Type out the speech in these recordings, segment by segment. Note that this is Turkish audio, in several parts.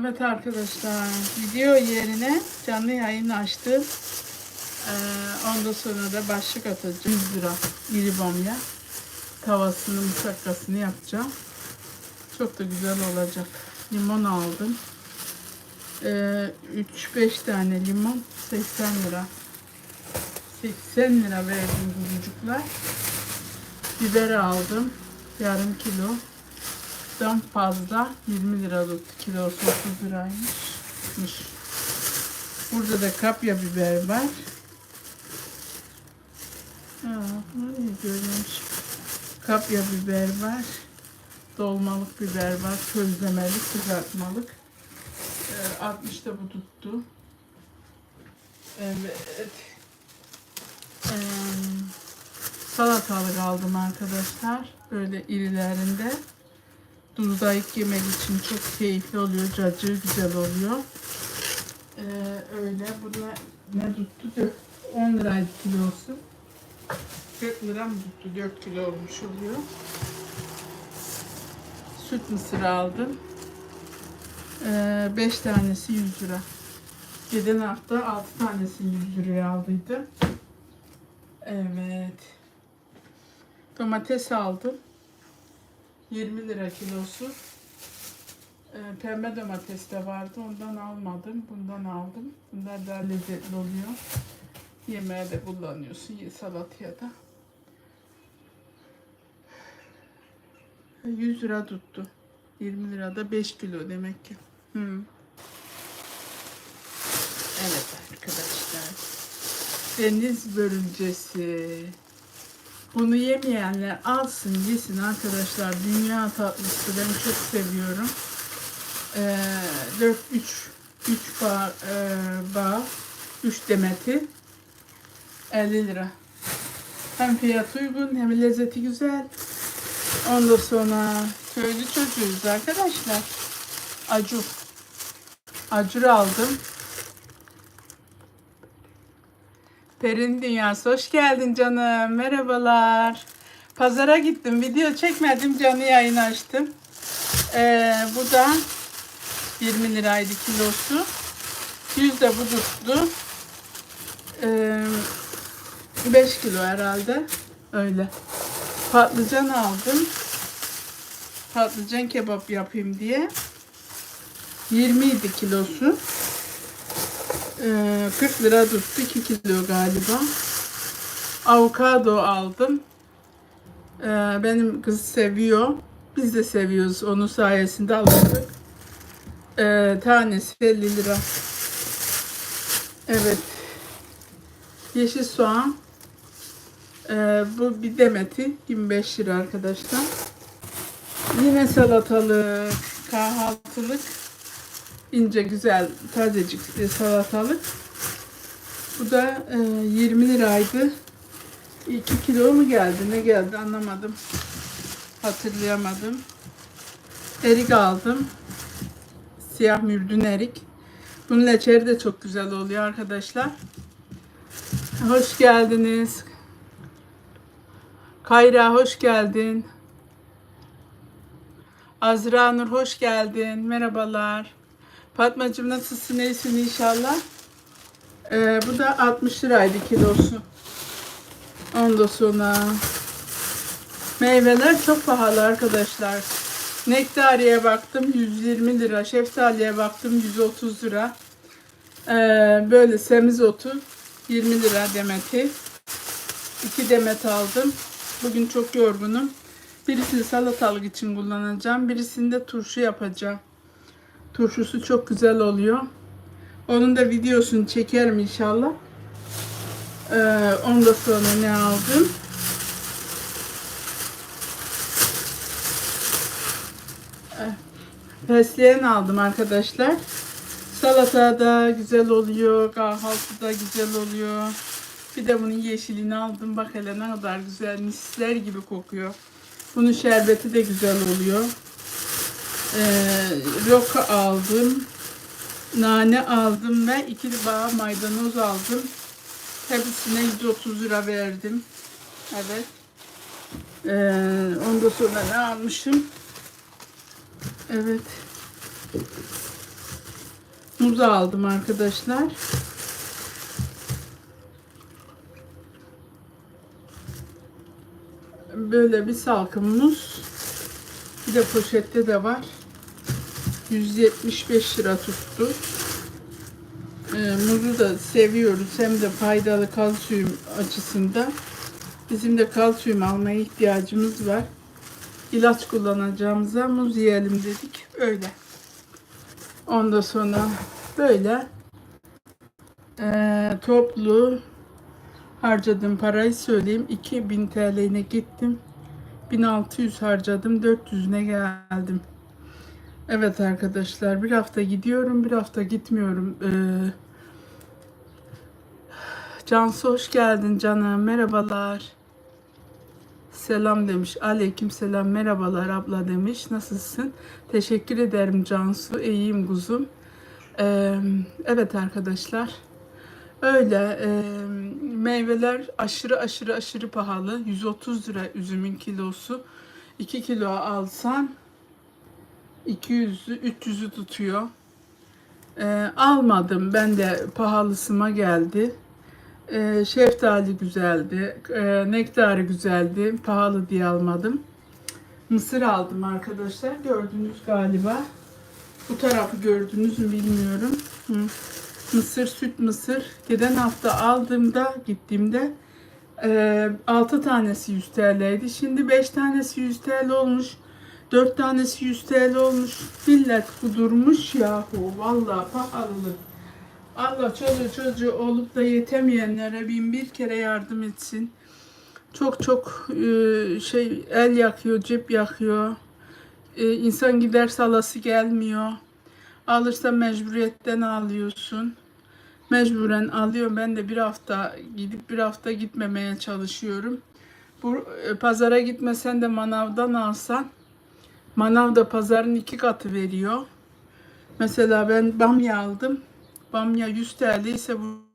Evet arkadaşlar video yerine canlı yayın açtım. Ee, ondan sonra da başlık atacağım. 100 lira iri bamya. Tavasını musakkasını yapacağım. Çok da güzel olacak. Limon aldım. Ee, 3-5 tane limon 80 lira. 80 lira verdim kuzucuklar. Biber aldım. Yarım kilo. Dan fazla 20 lira tuttu. Kilosu 30 liraymış. Burada da kapya biber var. Aa, nereye görmüş? Kapya biber var. Dolmalık biber var. Közlemelik, kızartmalık. Ee, 60 da bu tuttu. Evet. Ee, salatalık aldım arkadaşlar. Böyle irilerinde. Tuzlayıp yemek için çok keyifli oluyor. Cacığı güzel oluyor. Ee, öyle. Bu da ne tuttu? Dört- 10 liraydı kilosu. 40 lira mı tuttu? 4 kilo olmuş oluyor. Süt mısır aldım. 5 tanesi 100 lira. Geçen hafta 6 tanesi 100 liraya aldıydı. Evet. Domates aldım. 20 lira kilosu. Ee, pembe domates de vardı. Ondan almadım. Bundan aldım. Bunlar daha lezzetli oluyor. Yemeğe de kullanıyorsun. Salataya da. 100 lira tuttu. 20 lirada 5 kilo demek ki. Hı. Evet arkadaşlar. Deniz börülcesi. Bunu yemeyenler alsın yesin arkadaşlar. Dünya tatlısı ben çok seviyorum. Ee, 4 3 3 bağ, e, bağ 3 demeti 50 lira. Hem fiyat uygun hem lezzeti güzel. Ondan sonra köylü çocuğuyuz arkadaşlar. Acur. Acur aldım. Perin Dünyası hoş geldin canım. Merhabalar. Pazara gittim. Video çekmedim. Canlı yayın açtım. Ee, bu da 20 liraydı kilosu. 100 de bu tuttu. Ee, 5 kilo herhalde. Öyle. Patlıcan aldım. Patlıcan kebap yapayım diye. 20 idi kilosu. Ee, 40 lira tuttu. 2 kilo galiba. Avokado aldım. Ee, benim kız seviyor. Biz de seviyoruz. Onun sayesinde aldık. Ee, tanesi 50 lira. Evet. Yeşil soğan. Ee, bu bir demeti 25 lira arkadaşlar. Yine salatalık, kahvaltılık, ince güzel tazecik e, salatalık. Bu da e, 20 liraydı. 2 kilo mu geldi ne geldi anlamadım. Hatırlayamadım. Erik aldım. Siyah mürdün erik. Bunun leçeri de çok güzel oluyor arkadaşlar. Hoş geldiniz. Kayra hoş geldin. Azra Nur hoş geldin. Merhabalar. Fatmacığım nasılsın? İyisin inşallah. Ee, bu da 60 liraydı kilosu. Ondan sonra meyveler çok pahalı arkadaşlar. Nektariye baktım 120 lira. Şeftaliye baktım 130 lira. Ee, böyle semizotu 20 lira demeti. 2 demet aldım. Bugün çok yorgunum. Birisini salatalık için kullanacağım. Birisini de turşu yapacağım. Turşusu çok güzel oluyor. Onun da videosunu çekerim inşallah. Ee, ondan sonra ne aldım? Eh, Fesleğen aldım arkadaşlar. Salata da güzel oluyor. Kahvaltı da güzel oluyor. Bir de bunun yeşilini aldım. Bak hele ne kadar güzel. Misler gibi kokuyor. Bunun şerbeti de güzel oluyor. Ee, roka aldım. Nane aldım ve iki bağ maydanoz aldım. Hepsine 130 lira verdim. Evet. Ee, ondan sonra ne almışım? Evet. Muz aldım arkadaşlar. Böyle bir salkım muz. Bir de poşette de var. 175 lira tuttu. Ee, muzu da seviyoruz. Hem de faydalı kalsiyum açısından. Bizim de kalsiyum almaya ihtiyacımız var. İlaç kullanacağımıza muz yiyelim dedik. Öyle. Ondan sonra böyle eee, toplu harcadığım parayı söyleyeyim. 2000 TL'ine gittim. 1600 harcadım. 400'üne geldim. Evet arkadaşlar bir hafta gidiyorum bir hafta gitmiyorum. Ee, Cansu hoş geldin canım merhabalar. Selam demiş. Aleyküm selam merhabalar abla demiş. Nasılsın? Teşekkür ederim Cansu. İyiyim kuzum. Ee, evet arkadaşlar. Öyle e, meyveler aşırı aşırı aşırı pahalı. 130 lira üzümün kilosu. 2 kilo alsan 200'ü 300'ü tutuyor. Ee, almadım. Ben de pahalısıma geldi. Ee, şeftali güzeldi. Ee, nektarı güzeldi. Pahalı diye almadım. Mısır aldım arkadaşlar. Gördünüz galiba. Bu tarafı gördünüz mü bilmiyorum. Hı. Mısır, süt mısır. Geçen hafta aldığımda, gittiğimde e, 6 tanesi 100 TL'ydi. Şimdi 5 tanesi 100 TL olmuş. 4 tanesi 100 TL olmuş. Millet kudurmuş yahu. Vallahi pahalılık. Allah çocuğu çocuğu olup da yetemeyenlere bin bir kere yardım etsin. Çok çok e, şey el yakıyor, cep yakıyor. E, insan gider salası gelmiyor. Alırsa mecburiyetten alıyorsun. Mecburen alıyorum. Ben de bir hafta gidip bir hafta gitmemeye çalışıyorum. Bu e, pazara gitmesen de manavdan alsan manav da pazarın iki katı veriyor. Mesela ben bamya aldım. Bamya 100 TL ise bu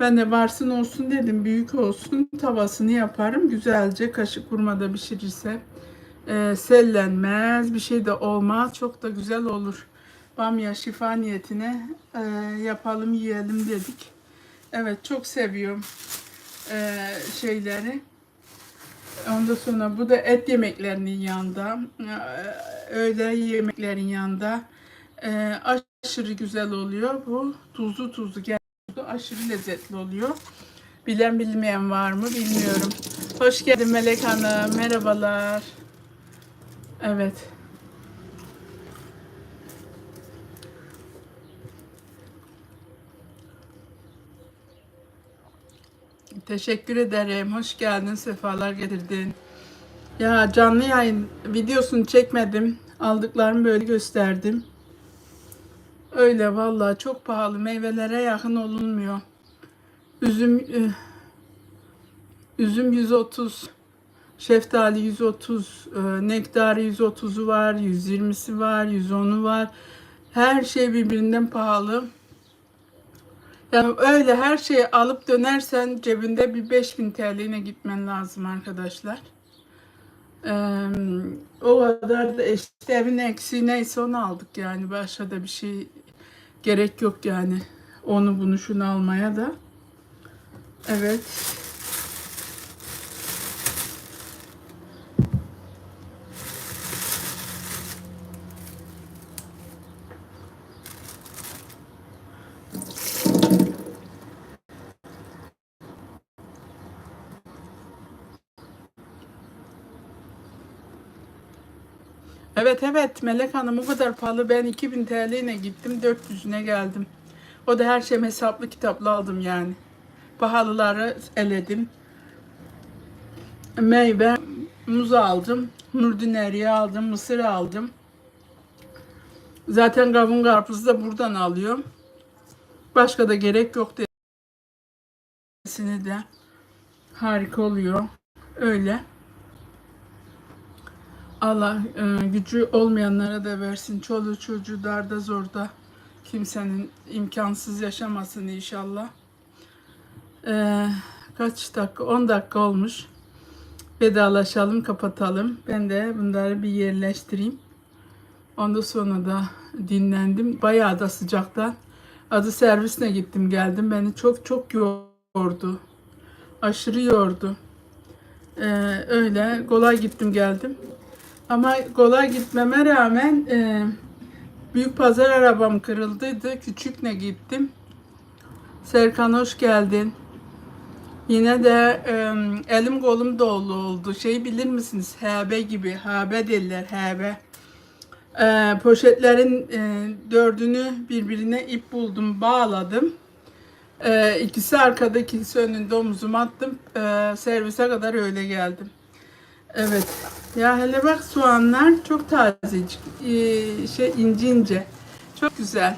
Ben de varsın olsun dedim. Büyük olsun. Tavasını yaparım. Güzelce kaşık kurmada pişirirse. E, sellenmez. Bir şey de olmaz. Çok da güzel olur. Bamya şifa niyetine e, yapalım yiyelim dedik. Evet çok seviyorum e, şeyleri. Ondan sonra bu da et yemeklerinin yanında, e, öğle yemeklerin yanında e, aşırı güzel oluyor. Bu tuzlu tuzlu geldi. Aşırı lezzetli oluyor. Bilen bilmeyen var mı bilmiyorum. Hoş geldin Melek Hanım. Merhabalar. Evet. Teşekkür ederim. Hoş geldin. Sefalar getirdin. Ya canlı yayın videosunu çekmedim. Aldıklarımı böyle gösterdim. Öyle vallahi çok pahalı. Meyvelere yakın olunmuyor. Üzüm e, üzüm 130, şeftali 130, e, nektarı 130'u var, 120'si var, 110'u var. Her şey birbirinden pahalı. Yani öyle her şeyi alıp dönersen cebinde bir 5000 TL'ine gitmen lazım arkadaşlar. Ee, o kadar da işte evin eksiği neyse onu aldık yani. Başka da bir şey gerek yok yani. Onu bunu şunu almaya da. Evet. Evet evet Melek Hanım o kadar pahalı. Ben 2000 TL ile gittim 400'üne geldim. O da her şeyim hesaplı kitaplı aldım yani. Pahalıları eledim. Meyve, muz aldım. Nurdineriye aldım. Mısır aldım. Zaten kavun karpuzu da buradan alıyorum. Başka da gerek yok desini de. Harika oluyor. Öyle. Allah e, gücü olmayanlara da versin. Çoluğu çocuğu darda zorda kimsenin imkansız yaşamasın inşallah. E, kaç dakika? 10 dakika olmuş. vedalaşalım, kapatalım. Ben de bunları bir yerleştireyim. Ondan sonra da dinlendim. Bayağı da sıcaktan. Adı servisine gittim geldim. Beni çok çok yordu. Aşırı yordu. Ee, öyle kolay gittim geldim. Ama kolay gitmeme rağmen e, büyük pazar arabam kırıldıydı. Küçük ne gittim. Serkan hoş geldin. Yine de e, elim kolum dolu oldu. Şey bilir misiniz? Hebe gibi. Habe derler. Habe. E, poşetlerin e, dördünü birbirine ip buldum. Bağladım. E, ikisi arkada, ikisi önünde omzuma attım. E, servise kadar öyle geldim. Evet. Ya hele bak soğanlar çok tazecik. E, şey ince ince. Çok güzel.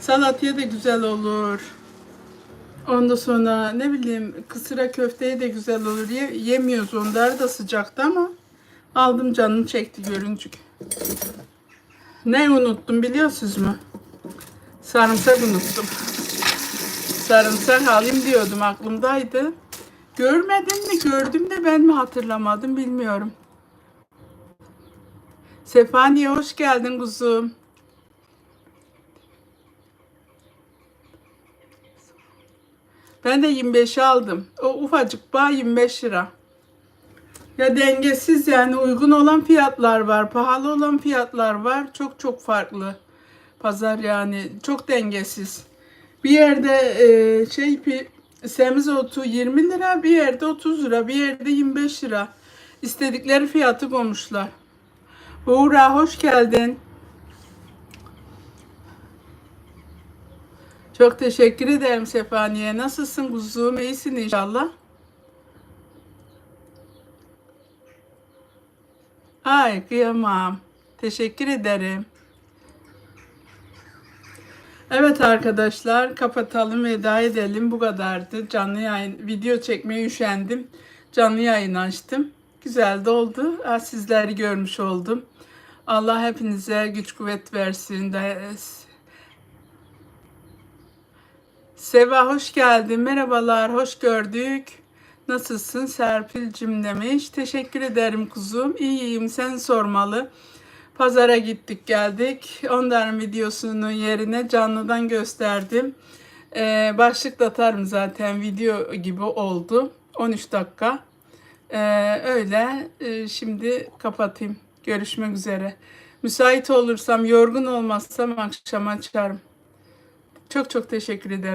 Salataya da güzel olur. Ondan sonra ne bileyim kısıra köfteye de güzel olur. Ye, yemiyoruz onları da sıcakta ama aldım canım çekti görüncük. Ne unuttum biliyorsunuz mu? Sarımsak unuttum. Sarımsak alayım diyordum aklımdaydı. Görmedim mi gördüm de ben mi hatırlamadım bilmiyorum. Sefaniye hoş geldin kuzum. Ben de 25'e aldım. O ufacık bağ 25 lira. Ya dengesiz yani uygun olan fiyatlar var, pahalı olan fiyatlar var. Çok çok farklı. Pazar yani çok dengesiz. Bir yerde e, şey pi- semizotu 20 lira, bir yerde 30 lira, bir yerde 25 lira. İstedikleri fiyatı koymuşlar. Uğra hoş geldin. Çok teşekkür ederim Sefaniye. Nasılsın kuzum? İyisin inşallah. Ay kıyamam. Teşekkür ederim. Evet arkadaşlar kapatalım veda edelim. Bu kadardı. Canlı yayın video çekmeye üşendim. Canlı yayın açtım. Güzel de oldu. Sizleri görmüş oldum. Allah hepinize güç kuvvet versin. Seva hoş geldin. Merhabalar, hoş gördük. Nasılsın Serpil'cim demiş. Teşekkür ederim kuzum. İyiyim, sen sormalı. Pazara gittik geldik. Onların videosunun yerine canlıdan gösterdim. Ee, başlık da atarım zaten video gibi oldu. 13 dakika. Ee, öyle. Ee, şimdi kapatayım. Görüşmek üzere. Müsait olursam, yorgun olmazsam akşam açarım. Çok çok teşekkür ederim.